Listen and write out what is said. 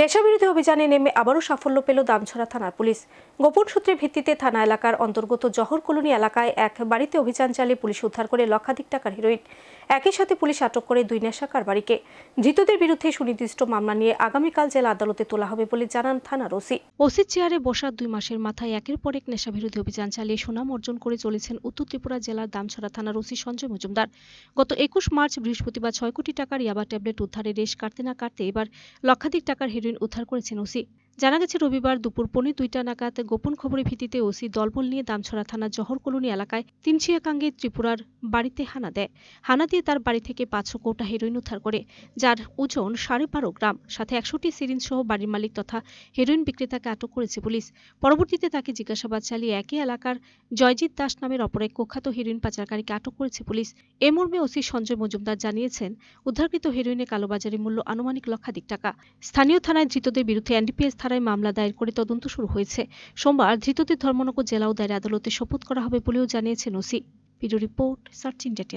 নেশাবিরোধী অভিযানে নেমে আবারও সাফল্য পেল দামছড়া থানার পুলিশ। গোপন সূত্রের ভিত্তিতে থানা এলাকার অন্তর্গত জহর কলোনি এলাকায় এক বাড়িতে অভিযান চালিয়ে পুলিশ উদ্ধার করে লক্ষাধিক টাকার হিরোইন। একই সাথে পুলিশ আটক করে দুই নেশা কারবারিকে ধৃতদের বিরুদ্ধে সুনির্দিষ্ট মামলা নিয়ে আগামীকাল জেলা আদালতে তোলা হবে বলে জানান থানার ওসি। ওসির চেয়ারে বসা দুই মাসের মাথায় একের পর এক নেশাবিরোধী অভিযান চালিয়ে সুনাম অর্জন করে চলেছেন উত্তর ত্রিপুরা জেলার দামছড়া থানার ওসি সঞ্জয় মজুমদার। গত একুশ মার্চ বৃহস্পতিবার ছয় কোটি টাকার ইয়াবা ট্যাবলেট উদ্ধারে রেশ কাটতে না কাটতে এবার লক্ষাধিক টাকার হেরোইন উদ্ধার করেছেন ওসি। জানা গেছে, রবিবার দুপুর পৌনে দুইটা নাগাদ গোপন খবরের ভিত্তিতে ওসি দলবল নিয়ে দামছড়া থানার জহর কলোনি এলাকায় তিনচিয়াকাঙ্গে ত্রিপুরার বাড়িতে হানা দেয়। হানা দিয়ে তার বাড়ি থেকে পাঁচশো কোটা হেরোইন উদ্ধার করে, যার ওজন সাড়ে বারো গ্রাম, সাথে একশোটি সিরিঞ্জ সহ বাড়ির মালিক তথা হেরোইন বিক্রেতাকে আটক করেছে পুলিশ। পরবর্তীতে তাকে জিজ্ঞাসাবাদ চালিয়ে একই এলাকার জয়জিৎ দাস নামের অপর এক কুখ্যাত হেরোইন পাচারকারীকে আটক করেছে পুলিশ। এ মর্মে ওসি সঞ্জয় মজুমদার জানিয়েছেন, উদ্ধারকৃত হেরোইনের কালোবাজারি মূল্য আনুমানিক লক্ষাধিক টাকা। স্থানীয় থানায় ধৃতদের বিরুদ্ধে এনডিপিএস ধারায় মামলা দায়ের করে তদন্ত শুরু হয়েছে। সোমবার ধৃতদের ধর্মনগর জেলা ও দায়ের আদালতে শপথ করা হবে বলেও জানিয়েছেন OC. Video report, search India